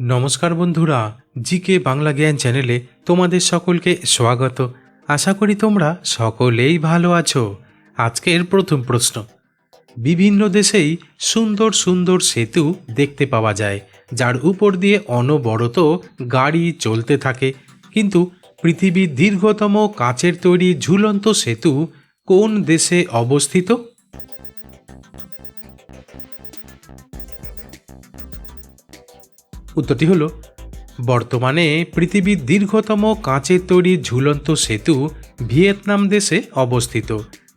নমস্কার বন্ধুরা, জিকে বাংলা জ্ঞান চ্যানেলে তোমাদের সকলকে স্বাগত। আশা করি তোমরা সকলেই ভালো আছো। আজকের প্রথম প্রশ্ন। বিভিন্ন দেশেই সুন্দর সুন্দর সেতু দেখতে পাওয়া যায়, যার উপর দিয়ে অনবরত গাড়ি চলতে থাকে। কিন্তু পৃথিবীর দীর্ঘতম কাচের তৈরি ঝুলন্ত সেতু কোন দেশে অবস্থিত? উত্তরটি হলো, বর্তমানে পৃথিবীর দীর্ঘতম কাঁচের তৈরি ঝুলন্ত সেতু ভিয়েতনাম দেশে অবস্থিত,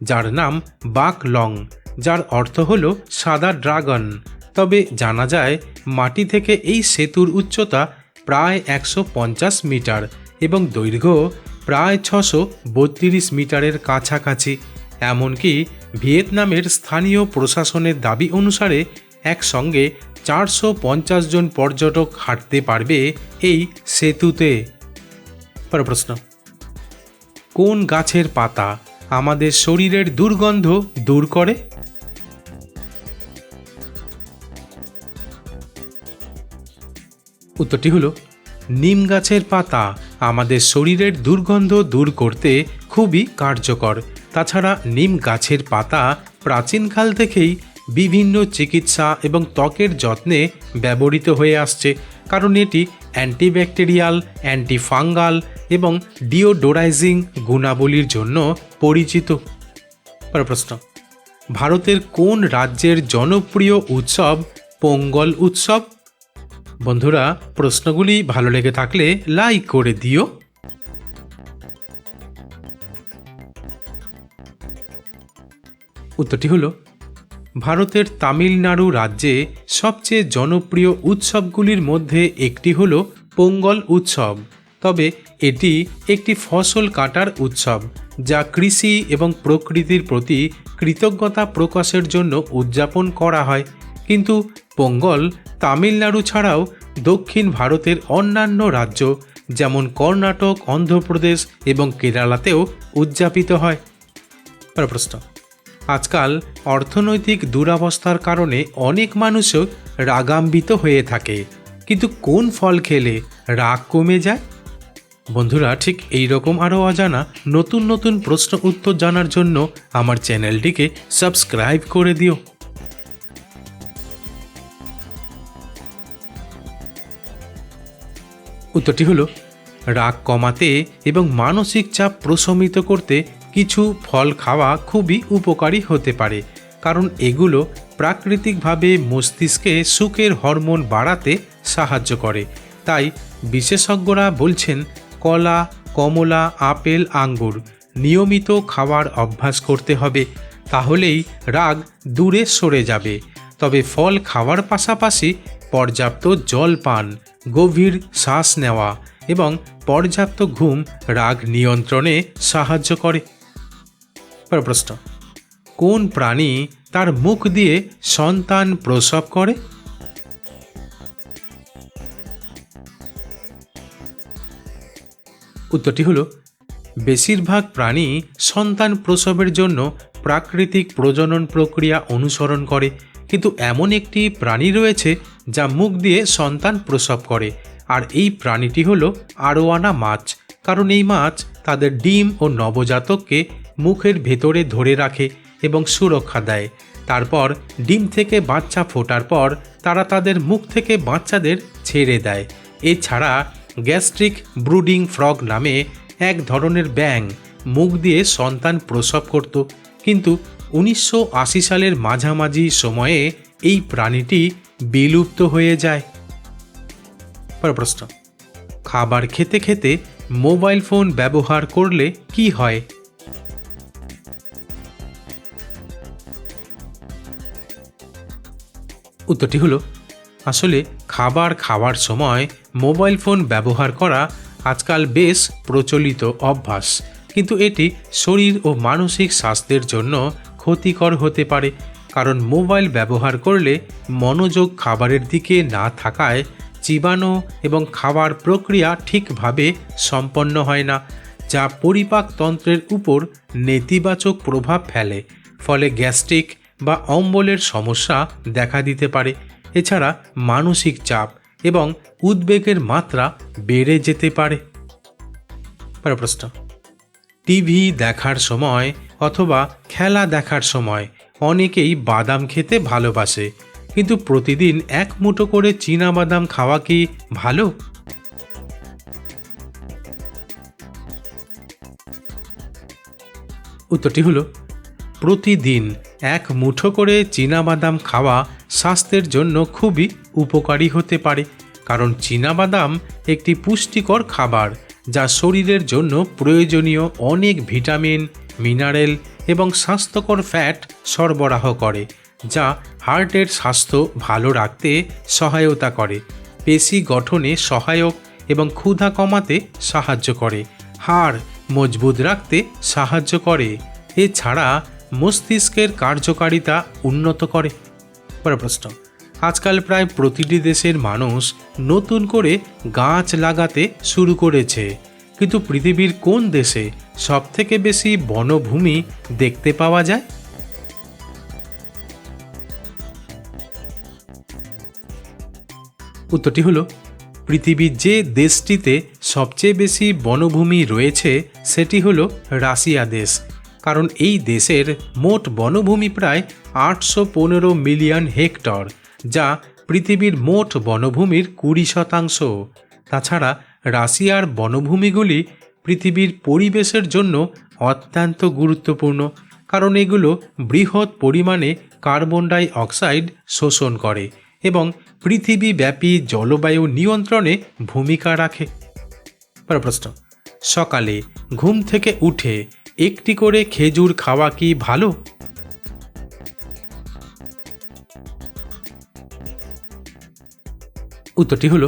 যার নাম বাক লং, যার অর্থ হল সাদা ড্রাগন। তবে জানা যায়, মাটি থেকে এই সেতুর উচ্চতা প্রায় একশো পঞ্চাশ মিটার এবং দৈর্ঘ্য প্রায় ছশো বত্রিশ মিটারের কাছাকাছি। এমনকি ভিয়েতনামের স্থানীয় প্রশাসনের দাবি অনুসারে একসঙ্গে চারশো পঞ্চাশ জন পর্যটক হাঁটতে পারবে এই সেতুতে। পর প্রশ্ন। কোন গাছের পাতা আমাদের শরীরের দুর্গন্ধ দূর করে? উত্তরটি হলো, নিম গাছের পাতা আমাদের শরীরের দুর্গন্ধ দূর করতে খুবই কার্যকর। তাছাড়া নিম গাছের পাতা প্রাচীনকাল থেকেই বিভিন্ন চিকিৎসা এবং ত্বকের যত্নে ব্যবহৃত হয়ে আসছে, কারণ এটি অ্যান্টিব্যাকটেরিয়াল, অ্যান্টিফাঙ্গাল এবং ডিওডোরাইজিং গুণাবলীর জন্য পরিচিত। প্রশ্ন, ভারতের কোন রাজ্যের জনপ্রিয় উৎসব পোঙ্গল উৎসব? বন্ধুরা, প্রশ্নগুলি ভালো লেগে থাকলে লাইক করে দিও। উত্তরটি হলো ভারতের তামিলনাড়ু রাজ্যে সবচেয়ে জনপ্রিয় উৎসবগুলির মধ্যে একটি হল পোঙ্গল উৎসব। তবে এটি একটি ফসল কাটার উৎসব, যা কৃষি এবং প্রকৃতির প্রতি কৃতজ্ঞতা প্রকাশের জন্য উদযাপন করা হয়। কিন্তু পোঙ্গল তামিলনাড়ু ছাড়াও দক্ষিণ ভারতের অন্যান্য রাজ্য, যেমন কর্ণাটক, অন্ধ্রপ্রদেশ এবং কেরালাতেও উদযাপিত হয়। প্রশ্ন। আজকাল অর্থনৈতিক দুরবস্থার কারণে অনেক মানুষও রাগাম্বিত হয়ে থাকে। কিন্তু কোন ফল খেলে রাগ কমে যায়? বন্ধুরা, ঠিক এই রকম আরও অজানা নতুন নতুন প্রশ্ন উত্তর জানার জন্য আমার চ্যানেলটিকে সাবস্ক্রাইব করে দিও। উত্তরটি হলো, রাগ কমাতে এবং মানসিক চাপ প্রশমিত করতে কিছু ফল খাওয়া খুবই উপকারী হতে পারে, কারণ এগুলো প্রাকৃতিকভাবে মস্তিষ্কে সুখের হরমোন বাড়াতে সাহায্য করে। তাই বিশেষজ্ঞরা বলছেন, কলা, কমলা, আপেল, আঙ্গুর নিয়মিত খাওয়ার অভ্যাস করতে হবে, তাহলেই রাগ দূরে সরে যাবে। তবে ফল খাওয়ার পাশাপাশি পর্যাপ্ত জল পান, গভীর শ্বাস নেওয়া এবং পর্যাপ্ত ঘুম রাগ নিয়ন্ত্রণে সাহায্য করে। পর প্রশ্ন, কোন প্রাণী তার মুখ দিয়ে সন্তান প্রসব করে? উত্তরটি হলো, বেশিরভাগ প্রাণী সন্তান প্রসবের জন্য প্রাকৃতিক প্রজনন প্রক্রিয়া অনুসরণ করে, কিন্তু এমন একটি প্রাণী রয়েছে যা মুখ দিয়ে সন্তান প্রসব করে, আর এই প্রাণীটি হলো আরোয়ানা মাছ, কারণ এই মাছ তাদের ডিম ও নবজাতককে মুখের ভেতরে ধরে রাখে এবং সুরক্ষা দেয়। তারপর ডিম থেকে বাচ্চা ফোটার পর তারা তাদের মুখ থেকে বাচ্চাদের ছেড়ে দেয়। এছাড়া গ্যাস্ট্রিক ব্রুডিং ফ্রগ নামে এক ধরনের ব্যাং মুখ দিয়ে সন্তান প্রসব করত। কিন্তু উনিশশো আশি সালের মাঝামাঝি সময়ে এই প্রাণীটি বিলুপ্ত হয়ে যায়। পর প্রশ্ন, খাবার খেতে খেতে মোবাইল ফোন ব্যবহার করলে কি হয়? উত্তরটি হলো, আসলে খাবার খাওয়ার সময় মোবাইল ফোন ব্যবহার করা আজকাল বেশ প্রচলিত অভ্যাস। কিন্তু এটি শরীর ও মানসিক স্বাস্থ্যের জন্য ক্ষতিকর হতে পারে, কারণ মোবাইল ব্যবহার করলে মনোযোগ খাবারের দিকে না থাকায় চিবানো এবং খাবার প্রক্রিয়া ঠিকভাবে সম্পন্ন হয় না, যা পরিপাকতন্ত্রের উপর নেতিবাচক প্রভাব ফেলে। ফলে গ্যাস্ট্রিক বা অম্বলের সমস্যা দেখা দিতে পারে। এছাড়া মানসিক চাপ এবং উদ্বেগের মাত্রা বেড়ে যেতে পারে। প্রশ্ন। টিভি দেখার সময় অথবা খেলা দেখার সময় অনেকেই বাদাম খেতে ভালোবাসে, কিন্তু প্রতিদিন এক মুঠো করে চীনা বাদাম খাওয়া কি ভালো? উত্তরটি হলো, প্রতিদিন এক মুঠো করে বাদাম খাওয়া স্বাস্থ্যের জন্য খুবই উপকারী হতে পারে, কারণ বাদাম একটি পুষ্টিকর খাবার যা শরীরের জন্য প্রয়োজনীয় অনেক ভিটামিন, মিনারেল এবং স্বাস্থ্যকর ফ্যাট সরবরাহ করে, যা হার্টের স্বাস্থ্য ভালো রাখতে সহায়তা করে, পেশি গঠনে সহায়ক এবং ক্ষুধা কমাতে সাহায্য করে, হাড় মজবুত রাখতে সাহায্য করে। এছাড়া মস্তিষ্কের কার্যকারিতা উন্নত করে? পরের প্রশ্ন। আজকাল প্রায় প্রতিটি দেশের মানুষ নতুন করে গাছ লাগাতে শুরু করেছে। কিন্তু পৃথিবীর কোন দেশে সবথেকে বেশি বনভূমি দেখতে পাওয়া যায়? উত্তরটি হলো, পৃথিবীর যে দেশটিতে সবচেয়ে বেশি বনভূমি রয়েছে, সেটি হলো রাশিয়া দেশ। কারণ এই দেশের মোট বনভূমি প্রায় আটশো পনেরো মিলিয়ন হেক্টর, যা পৃথিবীর মোট বনভূমির কুড়ি শতাংশ। তাছাড়া রাশিয়ার বনভূমিগুলি পৃথিবীর পরিবেশের জন্য অত্যন্ত গুরুত্বপূর্ণ, কারণ এগুলো বৃহৎ পরিমাণে কার্বন ডাই অক্সাইড শোষণ করে এবং পৃথিবীব্যাপী জলবায়ু নিয়ন্ত্রণে ভূমিকা রাখে। প্রশ্ন, সকালে ঘুম থেকে উঠে একটি করে খেজুর খাওয়া কি ভালো? উত্তরটি হলো,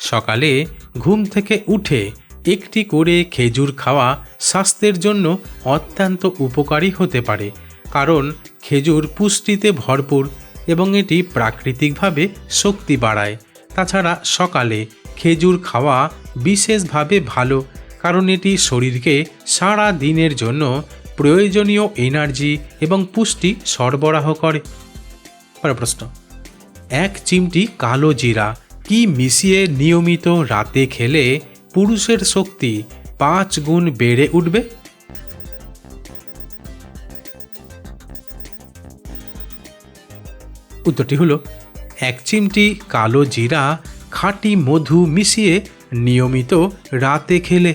সকালে ঘুম থেকে উঠে একটি করে খেজুর খাওয়া স্বাস্থ্যের জন্য অত্যন্ত উপকারী হতে পারে, কারণ খেজুর পুষ্টিতে ভরপুর এবং এটি প্রাকৃতিকভাবে শক্তি বাড়ায়। তাছাড়া সকালে খেজুর খাওয়া বিশেষভাবে ভালো কারণ এটি শরীরকে সারা দিনের জন্য প্রয়োজনীয় এনার্জি এবং পুষ্টি সরবরাহ করে। প্রশ্ন। এক চিমটি কালো জিরা কি মিশিয়ে নিয়মিত রাতে খেলে পুরুষের শক্তি পাঁচ গুণ বেড়ে উঠবে? উত্তরটি হলো, এক চিমটি কালো জিরা খাঁটি মধু মিশিয়ে নিয়মিত রাতে খেলে।